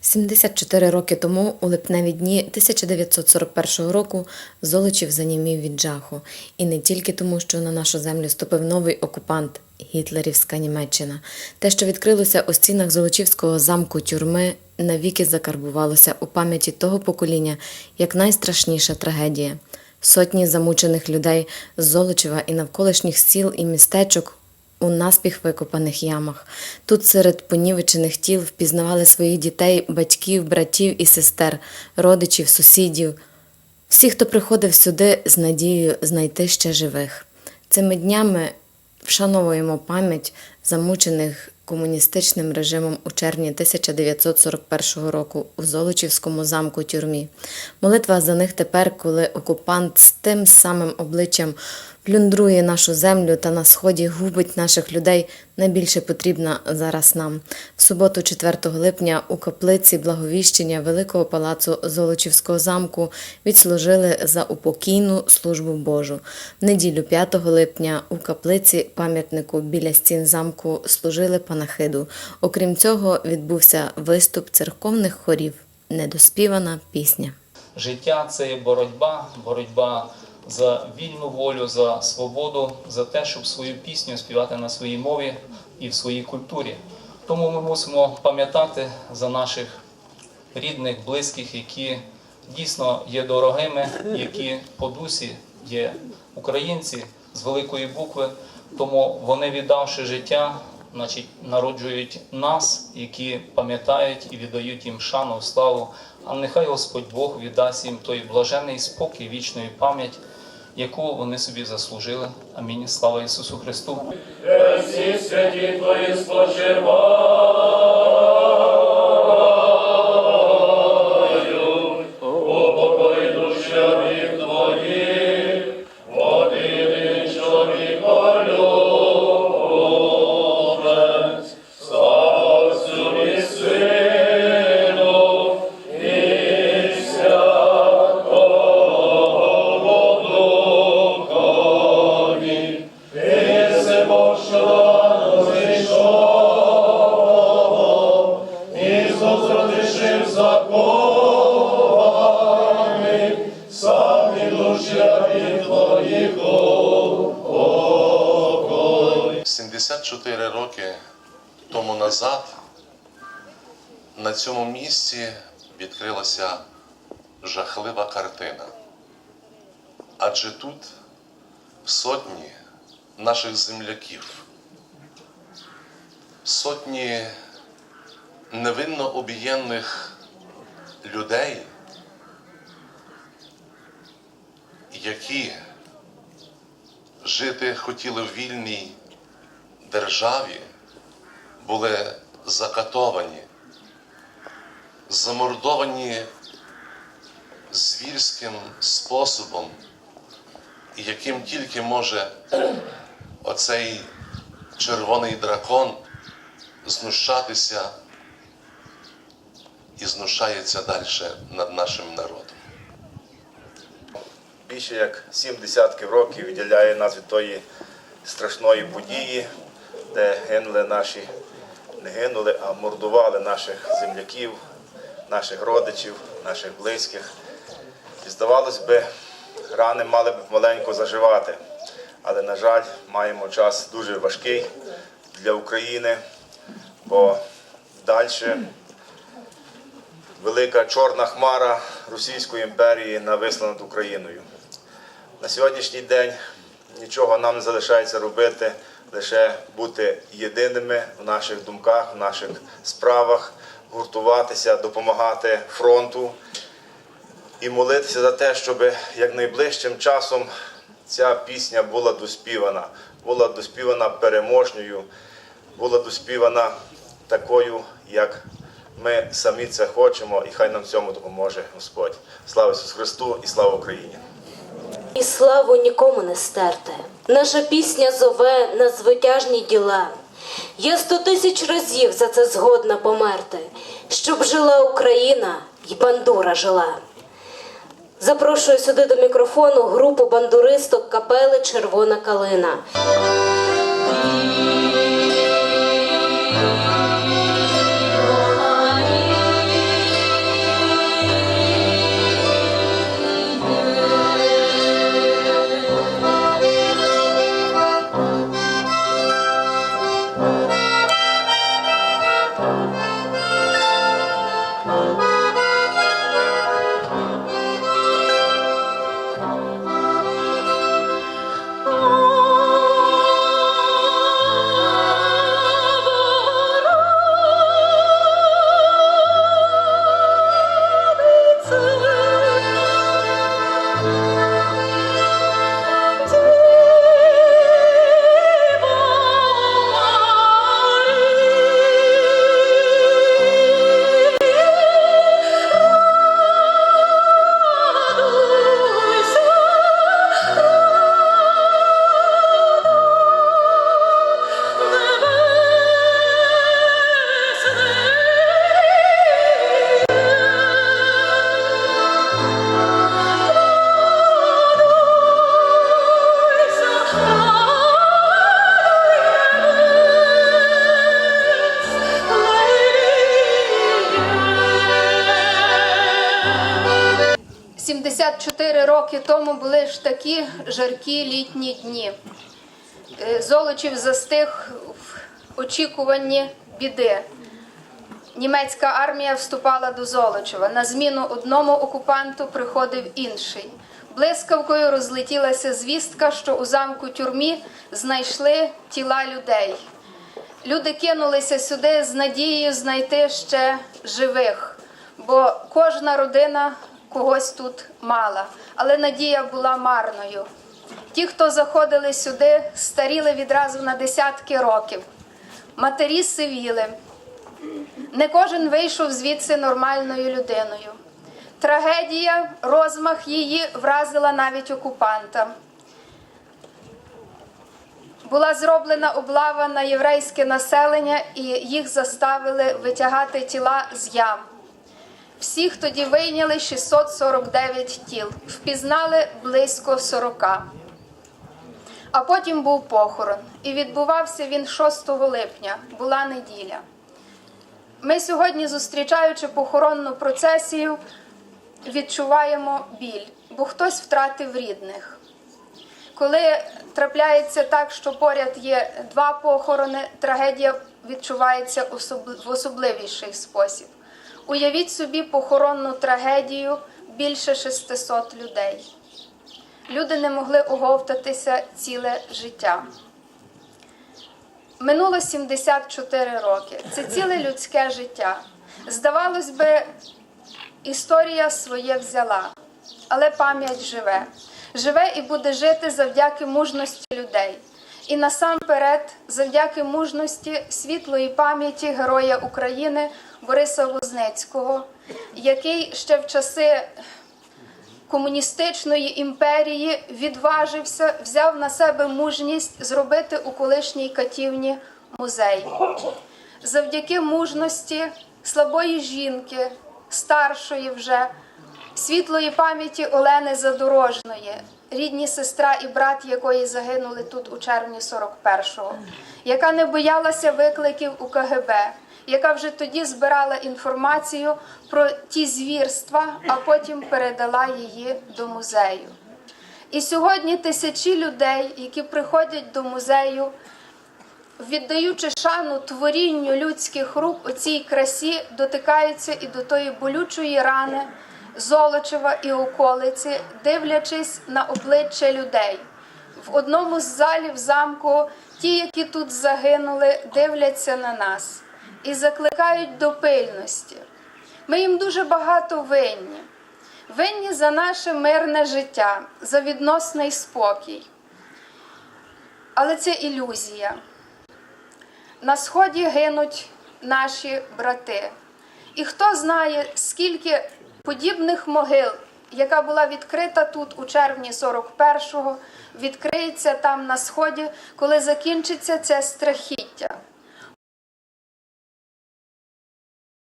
74 роки тому, у липневі дні 1941 року, Золочів занімів від жаху. І не тільки тому, що на нашу землю ступив новий окупант гітлерівська Німеччина. Те, що відкрилося у стінах Золочівського замку тюрми, навіки закарбувалося у пам'яті того покоління як найстрашніша трагедія. Сотні замучених людей з Золочева і навколишніх сіл і містечок у наспіх викопаних ямах. Тут серед понівечених тіл впізнавали своїх дітей, батьків, братів і сестер, родичів, сусідів, всі, хто приходив сюди з надією знайти ще живих. Цими днями вшановуємо пам'ять замучених комуністичним режимом у червні 1941 року у Золочівському замку тюрмі. Молитва за них тепер, коли окупант з тим самим обличчям плюндрує нашу землю та на сході губить наших людей, найбільше потрібна зараз нам. В суботу, 4 липня, у каплиці благовіщення Великого палацу Золочівського замку відслужили за упокійну службу Божу. В неділю 5 липня у каплиці пам'ятнику біля стін замку служили панахиду. Окрім цього, відбувся виступ церковних хорів Недоспівана пісня. Життя це є боротьба, боротьба за вільну волю, за свободу, за те, щоб свою пісню співати на своїй мові і в своїй культурі. Тому ми мусимо пам'ятати за наших рідних, близьких, які дійсно є дорогими, які по дусі є українці з великої букви. Тому вони, віддавши життя, значить, народжують нас, які пам'ятають і віддають їм шану, славу. А нехай Господь Бог віддасть їм той блажений спокій, вічної пам'ять, яку вони собі заслужили. Амінь. Слава Ісусу Христу! Всі святі твої тому назад на цьому місці відкрилася жахлива картина. Адже тут сотні наших земляків, сотні невинно обієнних людей, які жити хотіли в вільній державі, були закатовані, замордовані звірським способом, яким тільки може оцей червоний дракон знущатися і знущається далі над нашим народом. більше як сім десятків років відділяє нас від тої страшної події, де гинули наші, не гинули, а мордували наших земляків, наших родичів, наших близьких. І здавалось би, рани мали б маленько заживати. Але, на жаль, маємо час дуже важкий для України, бо далі велика чорна хмара Російської імперії нависла над Україною. На сьогоднішній день нічого нам не залишається робити, лише бути єдиними в наших думках, в наших справах, гуртуватися, допомагати фронту і молитися за те, щоб якнайближчим часом ця пісня була доспівана, була доспівана переможною, була доспівана такою, як ми самі це хочемо, і хай нам цьому допоможе Господь. Слава Ісусу Христу і слава Україні! І славу нікому не стерти. Наша пісня зове на звитяжні діла. Я сто тисяч разів за це згодна померти, щоб жила Україна і бандура жила. Запрошую сюди до мікрофону групу бандуристок капели Червона калина. Роки тому були ж такі жаркі літні дні. Е, Золочів застиг в очікуванні біди. Німецька армія вступала до Золочева. На зміну одному окупанту приходив інший. Блискавкою розлетілася звістка, що у замку тюрмі знайшли тіла людей. Люди кинулися сюди з надією знайти ще живих, бо кожна родина когось тут мала, але надія була марною. Ті, хто заходили сюди, старіли відразу на десятки років. Матері сивіли. Не кожен вийшов звідси нормальною людиною. Трагедія, розмах її вразила навіть окупанта. Була зроблена облава на єврейське населення, і їх заставили витягати тіла з ям. Всіх тоді вийняли 649 тіл, впізнали близько 40. А потім був похорон, і відбувався він 6 липня, була неділя. Ми сьогодні, зустрічаючи похоронну процесію, відчуваємо біль, бо хтось втратив рідних. Коли трапляється так, що поряд є два похорони, трагедія відчувається в особливіший спосіб. Уявіть собі похоронну трагедію більше 600 людей. Люди не могли оговтатися ціле життя. Минуло 74 роки. Це ціле людське життя. Здавалось би, історія своє взяла, але пам'ять живе. Живе і буде жити завдяки мужності людей. І насамперед, завдяки мужності світлої пам'яті Героя України Бориса Возницького, який ще в часи комуністичної імперії відважився, взяв на себе мужність зробити у колишній катівні музей. Завдяки мужності слабої жінки, старшої вже, світлої пам'яті Олени Задорожної, рідні сестра і брат якої загинули тут у червні 41-го, яка не боялася викликів у КГБ, яка вже тоді збирала інформацію про ті звірства, а потім передала її до музею. І сьогодні тисячі людей, які приходять до музею, віддаючи шану творінню людських рук у цій красі, дотикаються і до тої болючої рани Золочева і околиці, дивлячись на обличчя людей. В одному з залів замку ті, які тут загинули, дивляться на нас і закликають до пильності. Ми їм дуже багато винні. Винні за наше мирне життя, за відносний спокій. Але це ілюзія. На сході гинуть наші брати. І хто знає, скільки подібних могил, яка була відкрита тут у червні 41-го, відкриється там на сході, коли закінчиться це страхіття.